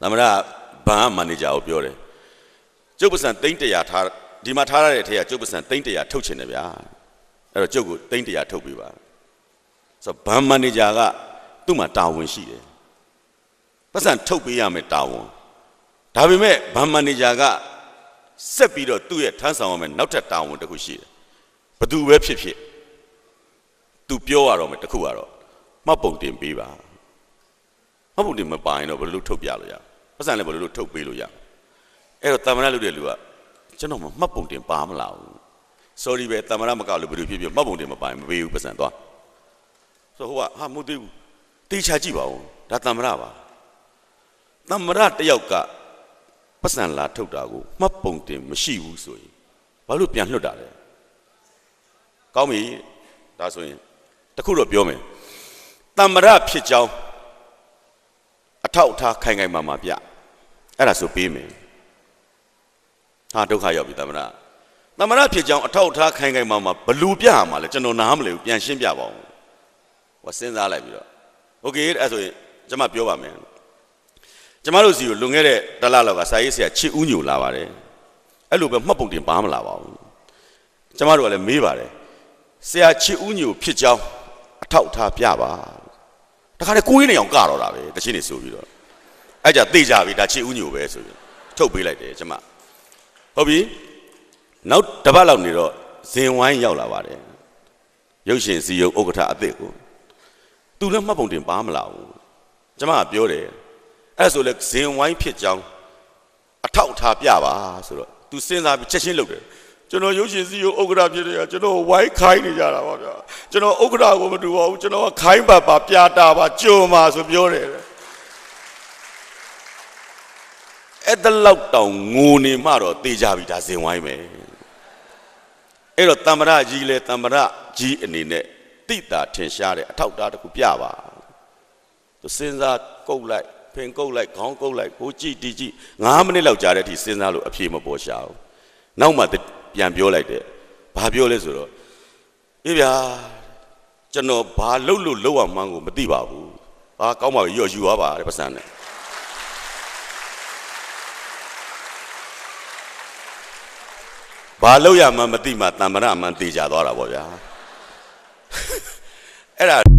သမရဘဏ်မန်နေဂျာကိုပြောတယ်ကျုပ်ပစံသိန်း100ထားဒီမှာထားရတဲ့ထက်ကကျုပ်ပစံသိန်း100ထုတ်ချင်တယ်ဗျာအဲ့တော့ကျုပ်ကိုသိန်း100ထုတ်ပေးပါဆိုတော့ဘဏ်မန်နေဂျာကသူ့မှာတာဝန်ရှိတယ်ပစံထုတ်ပေးရမယ်တာဝန်ဒါပေမဲ့ဘဏ်မန်နေဂျာကဆက်ပြီးတော့သူ့ရဲ့ထမ်းဆောင်ရမယ်နောက်ထပ်တာဝန်တစ်ခုရှိတယ်ဘသူပဲဖြစ်ဖြစ်သူပြောရတော့မယ်တစ်ခုကတော့မှတ်ပုံတင်ပေးပါ မှတ်ပုံတင်မပိုင်တော့ဘယ်လိုလုပ်ထုတ်ပြလို့ရပတ်စံလည်းဘယ်လိုလုပ်ထုတ်ပေးလို့ရအဲ့တော့တမရလုပ်တဲ့လူကကျွန်တော်မှတ်ပုံတင်ပါမလားဘူး sorry ပဲတမရမကလို့ဘယ်လိုဖြစ်ဖြစ်မှတ်ပုံတင်မပိုင်မပေးဘူးပတ်စံသွားဆိုဟိုကဟာမဟုတ်သေးဘူးတေချာကြည့်ပါဦးဒါတမရပါတမရတယောက်ကပတ်စံလာထုတ်တာကိုမှတ်ပုံတင်မရှိဘူးဆိုရင်ဘာလို့ပြန်လွတ်တာလဲကောင်းပြီဒါဆိုရင်တခုတော့ပြောမယ်တမရဖြစ်ကြောင်းအ ထောက်အထားခိုင်ခိုင်မာမာပြအဲ့ဒါဆိုပေးမယ်ဟာဒုက္ခရောက်ပြီသမဏသမဏဖြစ်ကြောင်းအထောက်အထားခိုင်ခိုင်မာမာဘလူပြရမှာလဲကျွန်တော်နားမလဲဘူးပြန်ရှင်းပြပါဦးဟောစဉ်းစားလိုက်ပြီးတော့โอเคအဲ့ဆိုရင်ကျွန်မပြောပါမယ်ကျမတို့စီကိုလွန်ခဲ့တဲ့တစ်လလောက်ကစာရေးဆရာချစ်ဦးညိုလာပါတယ်အဲ့လိုပဲမှတ်ပုံတင်ပါမလာပါဘူးကျမတို့ကလည်းမေးပါတယ်ဆရာချစ်ဦးညိုဖြစ်ကြောင်းအထောက်အထားပြပါ တခါတည်းကိုင်းနေအောင်ကတော့တာပဲတချင်းနေဆိုပြီးတော့အဲ့ကြသိကြပြီဒါချစ်ဦးညိုပဲဆိုပြီးထုတ်ပေးလိုက်တယ်ကျမဟုတ်ပြီနောက်တစ်ပတ်လောက်နေတော့ဇင်ဝိုင်းရောက်လာပါတယ်ရုပ်ရှင်စီယုံဥက္ကဋ္ဌအသစ်ကိုသူလည်းမှတ်ပုံတင်ပါမလာဘူးကျမကပြောတယ်အဲ့ဆိုလဲဇင်ဝိုင်းဖြစ်ကြောင်းအထောက်အထားပြပါဆိုတော့သူစဉ်းစားပြီးချက်ချင်းလုပ်တယ် ကျွန်တော်ရုပ်ရှင်စီယုံဥက္ကဋ္ဌဖြစ်တယ်ကကျွန်တော်ဝိုင်းခိုင်းနေကြတာပါဗျာကျွန်တော်ဥက္ကဋ္ဌကိုမတူပါဘူးကျွန်တော်ကခိုင်းပါပါပြတာပါကြုံပါဆိုပြောတယ်တဲ့အဲ့ဒါလောက်တောင်ငိုနေမှတော့တေးကြပြီဒါဇင်ဝိုင်းပဲအဲ့တော့တမ္မရကြီးလဲတမ္မရကြီးအနေနဲ့တိတာထင်ရှားတဲ့အထောက်အထားတစ်ခုပြပါသူစဉ်းစားကုတ်လိုက်ဖင်ကုတ်လိုက်ခေါင်းကုတ်လိုက်ကိုကြည့်တီကြည့်9မိနစ်လောက်ကြာတဲ့အထိစဉ်းစားလို့အဖြေမပေါ်ရှာဘူးနောက်မှ ပြန်ပြောလိုက်တယ်။ဘာပြောလဲဆိုတော့အေးဗျာကျွန်တော်ဘာလှုပ်လို့လှုပ်အောင်မှန်းကိုမသိပါဘူး။ဟာကောင်းပါပြီရော်ယူသွားပါတဲ့ပတ်စံနဲ့။ဘာလှုပ်ရမှန်းမသိမှတံ္မာရမှန်းသိကြသွားတာပေါ့ဗျာ။အဲ့ဒါ